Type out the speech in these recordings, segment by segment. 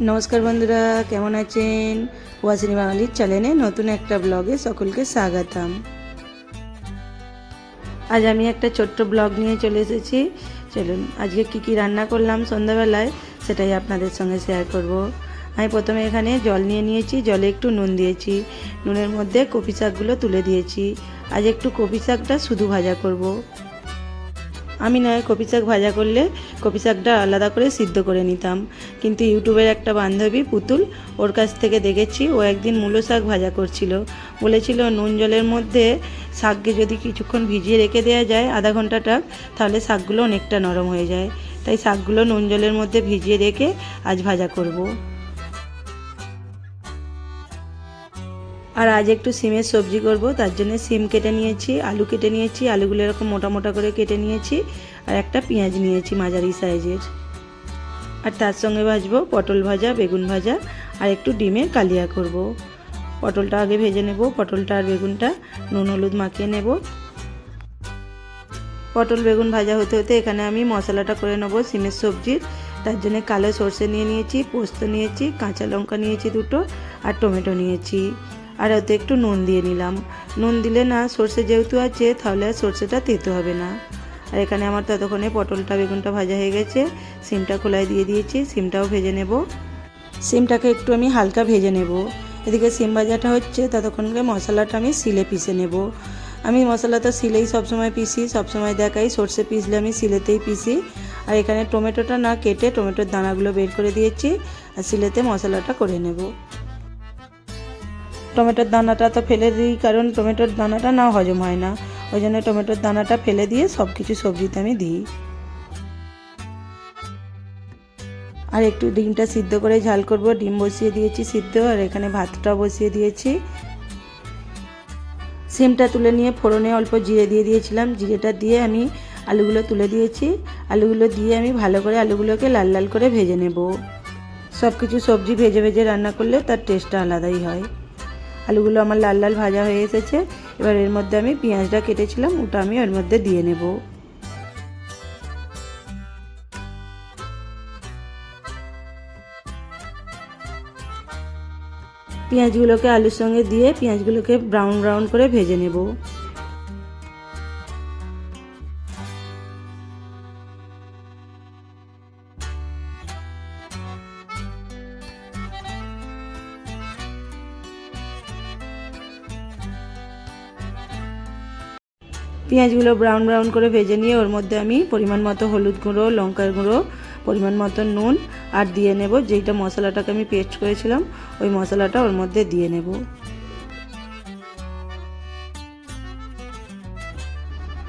নমস্কার বন্ধুরা, কেমন আছেন? ওয়াসিনী বাঙালির চ্যানেলে নতুন একটা ব্লগে সকলকে স্বাগতম। আজ আমি একটা ছোট্ট ব্লগ নিয়ে চলে এসেছি। চলুন, আজকে কি কি রান্না করলাম সন্ধ্যাবেলায় সেটাই আপনাদের সঙ্গে শেয়ার করব। আমি প্রথমে এখানে জল নিয়ে নিয়েছি, জলে একটু নুন দিয়েছি। নুনের মধ্যে কপি শাকগুলো তুলে দিয়েছি। আজ একটু কপি শাকটা শুধু ভাজা করব। আমি নয় কপি শাক ভাজা করলে কপি শাকটা আলাদা করে সিদ্ধ করে নিতাম। কিন্তু ইউটিউবের একটা বান্ধবী পুতুল ওর কাছ থেকে দেখেছি, ও একদিন মূলো শাক ভাজা করছিল। বলেছিল, নুন জলের মধ্যে শাককে যদি কিছুক্ষণ ভিজিয়ে রেখে দেওয়া যায় আধা ঘন্টাটা, তাহলে শাকগুলো অনেকটা নরম হয়ে যায়। তাই শাকগুলো নুন জলের মধ্যে ভিজিয়ে রেখে আজ ভাজা করব। আর আজ একটু সিমের সবজি করব, তার জন্য সিম কেটে নিয়েছি, আলু কেটে নিয়েছি, আলুগুলো এরকম মোটা মোটা করে কেটে নিয়েছি, আর একটা পেঁয়াজ নিয়েছি মাঝারি সাইজের। আর তার সঙ্গে ভাজবো পটল ভাজা, বেগুন ভাজা, আর একটু ডিমের কালিয়া করব। পটলটা আগে ভেজে নেব, পটলটা আর বেগুনটা নুন হলুদ মাখিয়ে নেব। পটল বেগুন ভাজা হতে হতে এখানে আমি মশলাটা করে নেব সিমের সবজির, তার জন্য কালো সর্ষে নিয়ে নিয়েছি, পোস্ত নিয়েছি, কাঁচা লঙ্কা নিয়েছি দুটো, আর টমেটো নিয়েছি। আর ওতে একটু নুন দিয়ে নিলাম। নুন দিলে না সর্ষে যেহেতু আছে, তাহলে আর সর্ষেটা তেতো হবে না। আর এখানে আমার ততক্ষণে পটলটা, বেগুনটা ভাজা হয়ে গেছে। সিমটা খোলায় দিয়ে দিয়েছি, সিমটাও ভেজে নেব। সিমটাকে একটু আমি হালকা ভেজে নেব। এদিকে সিম ভাজাটা হচ্ছে ততক্ষণকে মশলাটা আমি সিলে পিষে নেব। আমি মশলাটা সিলেই সবসময় পিসি সবসময় দেখাই সর্ষে পিসলে আমি সিলেতেই পিসি আর এখানে টমেটোটা না কেটে টমেটোর দানাগুলো বের করে দিয়েছি, আর সিলেতে মশলাটা করে নেব। টমেটোর দানাটা তো ফেলে দিই, কারণ টমেটোর দানাটা না হজম হয় না। ওই জন্য টমেটোর দানাটা ফেলে দিয়ে সব কিছু সবজিতে আমি দিই। আর একটু ডিমটা সিদ্ধ করে ঝাল করব। ডিম বসিয়ে দিয়েছি সিদ্ধ, আর এখানে ভাতটা বসিয়ে দিয়েছি। সিমটা তুলে নিয়ে ফোড়নে অল্প জিরে দিয়ে দিয়েছিলাম। জিরেটা দিয়ে আমি আলুগুলো তুলে দিয়েছি। আলুগুলো দিয়ে আমি ভালো করে আলুগুলোকে লাল লাল করে ভেজে নেব। সব কিছু সবজি ভেজে ভেজে রান্না করলে তার টেস্টটা আলাদাই হয়। আলুগুলো আমার লাল লাল ভাজা হয়ে এসেছে। এবার এর মধ্যে আমি পেঁয়াজটা কেটেছিলাম, ওটা আমি ওর মধ্যে দিয়ে নেব। পেঁয়াজগুলোকে আলুর সঙ্গে দিয়ে পেঁয়াজগুলোকে ব্রাউন ব্রাউন করে ভেজে নেব। পেঁয়াজগুলো ব্রাউন ব্রাউন করে ভেজে নিয়ে ওর মধ্যে আমি পরিমাণ মতো হলুদ গুঁড়ো, লঙ্কার গুঁড়ো, পরিমাণ মতো নুন আর দিয়ে নেব যেইটা মশলাটাকে আমি পেস্ট করেছিলাম, ওই মশলাটা ওর মধ্যে দিয়ে নেব।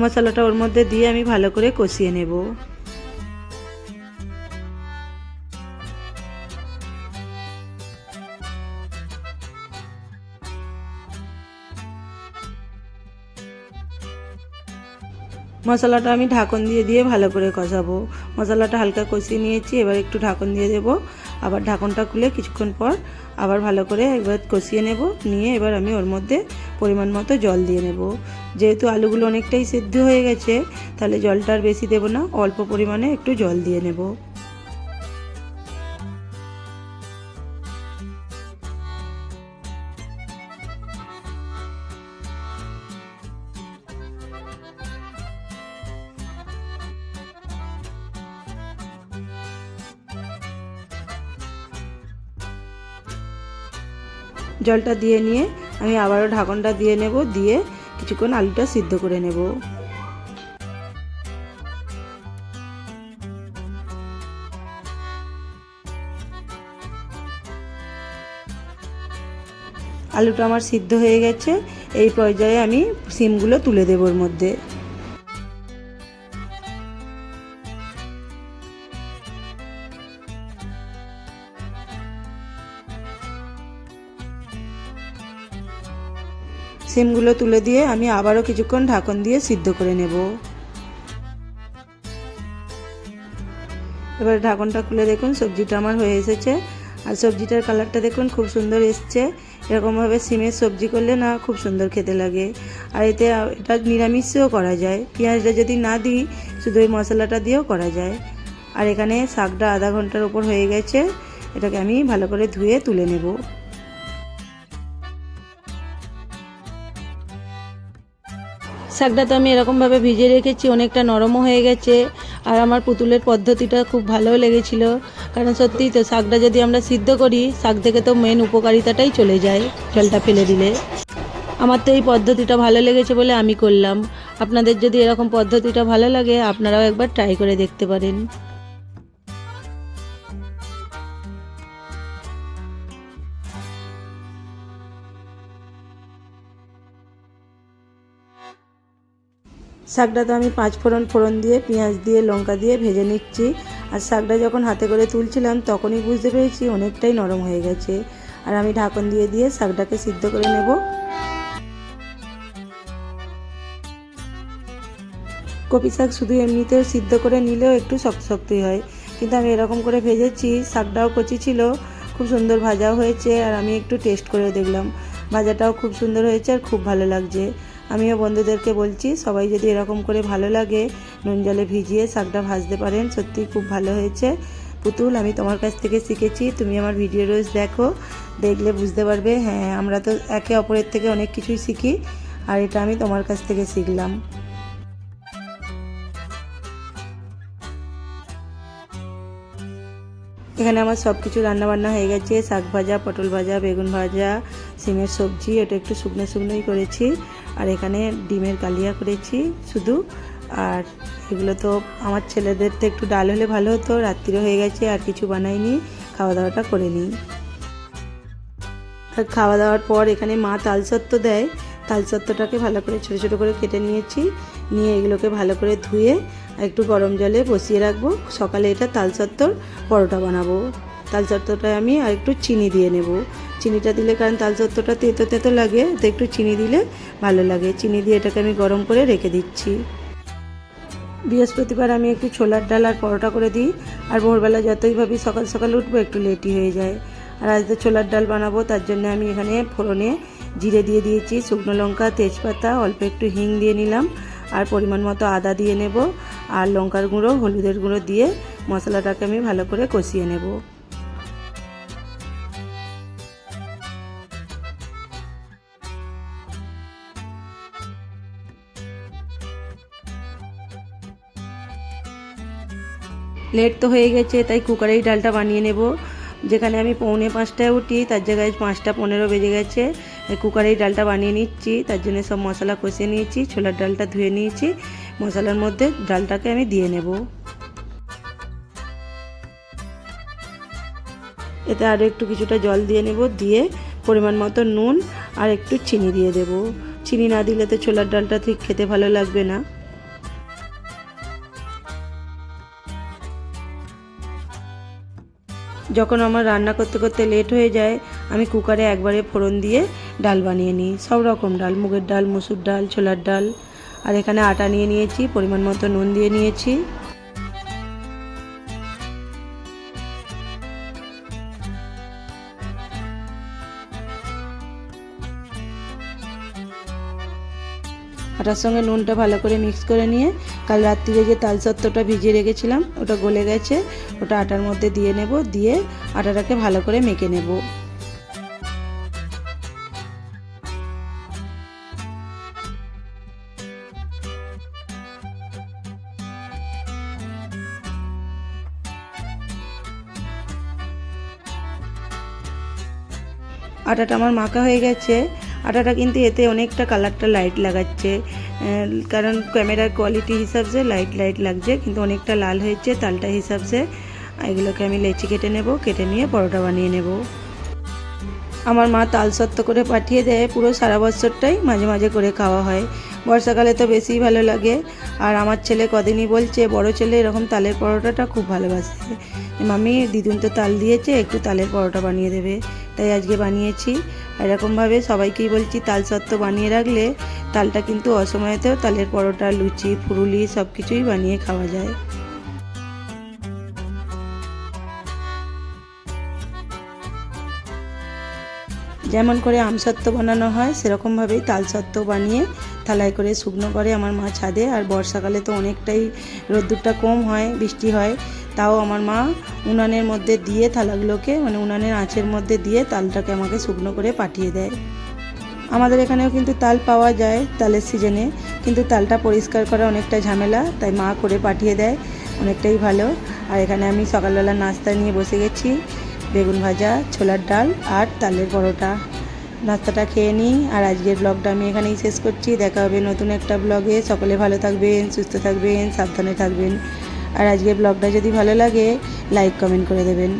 মশলাটা ওর মধ্যে দিয়ে আমি ভালো করে কষিয়ে নেব। মশলাটা আমি ঢাকন দিয়ে দিয়ে ভালো করে কষাবো। মশলাটা হালকা কষিয়ে নিয়েছি, এবার একটু ঢাকন দিয়ে দেব। আবার ঢাকনটা খুলে কিছুক্ষণ পর আবার ভালো করে একবার কষিয়ে নেব। নিয়ে এবার আমি ওর মধ্যে পরিমাণ মতো জল দিয়ে নেব। যেহেতু আলুগুলো অনেকটাই সেদ্ধ হয়ে গেছে, তাহলে জলটা আর বেশি দেবো না, অল্প পরিমাণে একটু জল দিয়ে নেব। জলটা দিয়ে নিয়ে আমি আবারও ঢাকনটা দিয়ে নেব, দিয়ে কিছুক্ষণ আলুটা সিদ্ধ করে নেব। আলুটা আমার সিদ্ধ হয়ে গেছে, এই পর্যায়ে আমি সিমগুলো তুলে দেবো ওর মধ্যে। সিমগুলো তুলে দিয়ে আমি আবারও কিছুক্ষণ ঢাকন দিয়ে সিদ্ধ করে নেব। এবার ঢাকনটা খুলে দেখুন, সবজিটা আমার হয়ে এসেছে। আর সবজিটার কালারটা দেখুন, খুব সুন্দর এসছে। এরকমভাবে সিমের সবজি করলে না খুব সুন্দর খেতে লাগে। আর এতে এটা নিরামিষও করা যায়। পেঁয়াজটা যদি না দিই, শুধু ওই মশলাটা দিয়েও করা যায়। আর এখানে শাকটা আধা ঘণ্টার ওপর হয়ে গেছে। এটাকে আমি ভালো করে ধুয়ে তুলে নেব। শাকটা তো আমি এরকমভাবে ভিজে রেখেছি, অনেকটা নরমও হয়ে গেছে। আর আমার পুতুলের পদ্ধতিটা খুব ভালো লেগেছিল। কারণ সত্যিই তো শাকটা যদি আমরা সিদ্ধ করি, শাক থেকে তো মেন উপকারিতাটাই চলে যায় জলটা ফেলে দিলে। আমার তো এই পদ্ধতিটা ভালো লেগেছে বলে আমি করলাম। আপনাদের যদি এরকম পদ্ধতিটা ভালো লাগে, আপনারাও একবার ট্রাই করে দেখতে পারেন। শাকটা তো আমি পাঁচ ফোড়ন ফোড়ন দিয়ে, পেঁয়াজ দিয়ে, লঙ্কা দিয়ে ভেজে নিচ্ছি। আর শাকটা যখন হাতে করে তুলছিলাম, তখনই বুঝতে পেরেছি অনেকটাই নরম হয়ে গেছে। আর আমি ঢাকন দিয়ে দিয়ে শাকটাকে সিদ্ধ করে নেব। কপি শাক শুধু এমনিতেও সিদ্ধ করে নিলেও একটু শক্ত শক্তই হয়। কিন্তু আমি এরকম করে ভেজেছি, শাকটাও কচি ছিল, খুব সুন্দর ভাজাও হয়েছে, আর আমি একটু টেস্ট করে দেখলাম। ভাজাটাও খুব সুন্দর হয়েছে আর খুব ভালো লাগছে। আমিও বন্ধুদেরকে বলছি, সবাই যদি এরকম করে ভালো লাগে, নুন জলে ভিজিয়ে শাকটা ভাজতে পারেন, সত্যিই খুব ভালো হয়েছে। পুতুল, আমি তোমার কাছ থেকে শিখেছি, তুমি আমার ভিডিও রোজ দেখো, দেখলে বুঝতে পারবে হ্যাঁ আমরা তো একে অপরের থেকে অনেক কিছুই শিখি, আর এটা আমি তোমার কাছ থেকে শিখলাম। এখানে আমার সব কিছু রান্নাবান্না হয়ে গেছে, শাক ভাজা, পটল ভাজা, বেগুন ভাজা, সিমের সবজি, এটা একটু শুকনো শুকনোই করেছি। আর এখানে ডিমের কালিয়া করেছি শুধু। আর এগুলো তো আমার ছেলেদের তো একটু ডাল হলে ভালো হতো রাত্রিরে হয়ে গেছে, আর কিছু বানাইনি খাওয়া দাওয়াটা করে নিই আর খাওয়া দাওয়ার পর এখানে মা তালসত্ত্ব দেয়। তালসত্ত্বটাকে ভালো করে ছোটো ছোটো করে কেটে নিয়েছি, নিয়ে এগুলোকে ভালো করে ধুয়ে একটু গরম জলে বসিয়ে রাখব। সকালে এটা তালসত্ত্বর পরোটা বানাবো। তালসত্ত্বটায় আমি আর একটু চিনি দিয়ে নেব। চিনিটা দিলে, কারণ তালসত্ত্বটা তেতো তেতো লাগে, তো একটু চিনি দিলে ভালো লাগে। চিনি দিয়ে এটাকে আমি গরম করে রেখে দিচ্ছি। বৃহস্পতিবার আমি একটু ছোলার ডাল আর পরোটা করে দিই, আর ভোরবেলা যতই ভাবি সকাল সকাল উঠবো, একটু লেটই হয়ে যায়। আর আজ তো ছোলার ডাল বানাবো, তার জন্য আমি এখানে ফোড়নে জিরে দিয়ে দিয়েছি, শুকনো লঙ্কা, তেজপাতা, অল্প একটু হিং দিয়ে নিলাম, আর পরিমাণ মতো আদা দিয়ে নেব, আর লঙ্কার গুঁড়ো, হলুদের গুঁড়ো দিয়ে মশলাটাকে আমি ভালো করে কষিয়ে নেব। লেট তো হয়ে গেছে, তাই কুকারেই ডালটা বানিয়ে নেব। যেখানে আমি পৌনে পাঁচটায় উঠি, তার জায়গায় পাঁচটা পনেরো বেজে গেছে। কুকারেই ডালটা বানিয়ে নিচ্ছি, তার জন্য সব মশলা কষিয়ে নিয়েছি, ছোলার ডালটা ধুয়ে নিয়েছি। মশলার মধ্যে ডালটাকে আমি দিয়ে নেব। এতে আরও একটু কিছুটা জল দিয়ে নেব, দিয়ে পরিমাণ মতো নুন আর একটু চিনি দিয়ে দেব। চিনি না দিলে তো ছোলার ডালটা ঠিক খেতে ভালো লাগবে না। যখন আমার রান্না করতে করতে লেট হয়ে যায়, আমি কুকারে একবারে ফোড়ন দিয়ে ডাল বানিয়ে নিই। সব রকম ডাল, মুগের ডাল, মুসুর ডাল, ছোলার ডাল। আর এখানে আটা নিয়ে নিয়েছি, পরিমাণ মতো নুন দিয়ে নিয়েছি। আটার সঙ্গে নুনটা ভালো করে মিক্স করে নিয়ে কাল রাত্রিরে যে তালসত্ত্বটা ভিজিয়ে রেখেছিলাম, ওটা গলে গেছে, ওটা আটার মধ্যে দিয়ে নেব, দিয়ে আটাটাকে ভালো করে মেখে নেব। আটাটা আমার মাখা হয়ে গেছে আটাটা কিন্তু এতে অনেকটা কালারটা লাইট লাগাচ্ছে। কারণ ক্যামেরার কোয়ালিটি হিসাবে লাইট লাইট লাগছে, কিন্তু অনেকটা লাল হয়েছে, তালটা হিসাবসে এগুলোকে আমি লেচি কেটে নেব, কেটে নিয়ে পরোটা বানিয়ে নেব। আমার মা তাল সত্ত্ব করে পাঠিয়ে দেয়, পুরো সারা বছরটাই মাঝে মাঝে করে খাওয়া হয়। বর্ষাকালে তো বেশিই ভালো লাগে। আর আমার ছেলে কদিনই বলছে, বড় ছেলে এরকম তালের পরোটাটা খুব ভালোবাসে। মামি দিদুন তো তাল দিয়েছে, একটু তালের পরোটা বানিয়ে দেবে। তাই আজকে বানিয়েছি। এরকমভাবে সবাইকেই বলছি, তাল সত্ত্ব বানিয়ে রাখলে তালটা কিন্তু অসময়েতেও তালের পরোটা, লুচি, ফুরুলি সব কিছুই বানিয়ে খাওয়া যায়। যেমন করে আমসত্ত্ব বানানো হয় সেরকমভাবেই তাল সত্ত্ব বানিয়ে থালায় করে শুকনো করে আমার মা ছাদে। আর বর্ষাকালে তো অনেকটাই রোদ্দুরটা কম হয়, বৃষ্টি হয়। তাও আমার মা উনানের মধ্যে দিয়ে থালাগুলোকে মানে উনানের আঁচের মধ্যে দিয়ে তালটাকে আমাকে শুকনো করে পাঠিয়ে দেয়। আমাদের এখানেও কিন্তু তাল পাওয়া যায় তালের সিজনে কিন্তু তালটা পরিষ্কার করা অনেকটা ঝামেলা, তাই মা করে পাঠিয়ে দেয়, অনেকটাই ভালো। আর এখানে আমি সকালবেলা নাস্তা নিয়ে বসে গেছি। বেগুন ভাজা, ছোলার ডাল আর তালের পরোটা। নাস্তাটা খেয়ে নিই, আর আজকের ব্লগটা আমি এখানেই শেষ করছি। দেখা হবে নতুন একটা ব্লগে। সকলে ভালো থাকবেন, সুস্থ থাকবেন, সাবধানে থাকবেন। আর আজকের ব্লগটা যদি ভালো লাগে লাইক কমেন্ট করে দেবেন।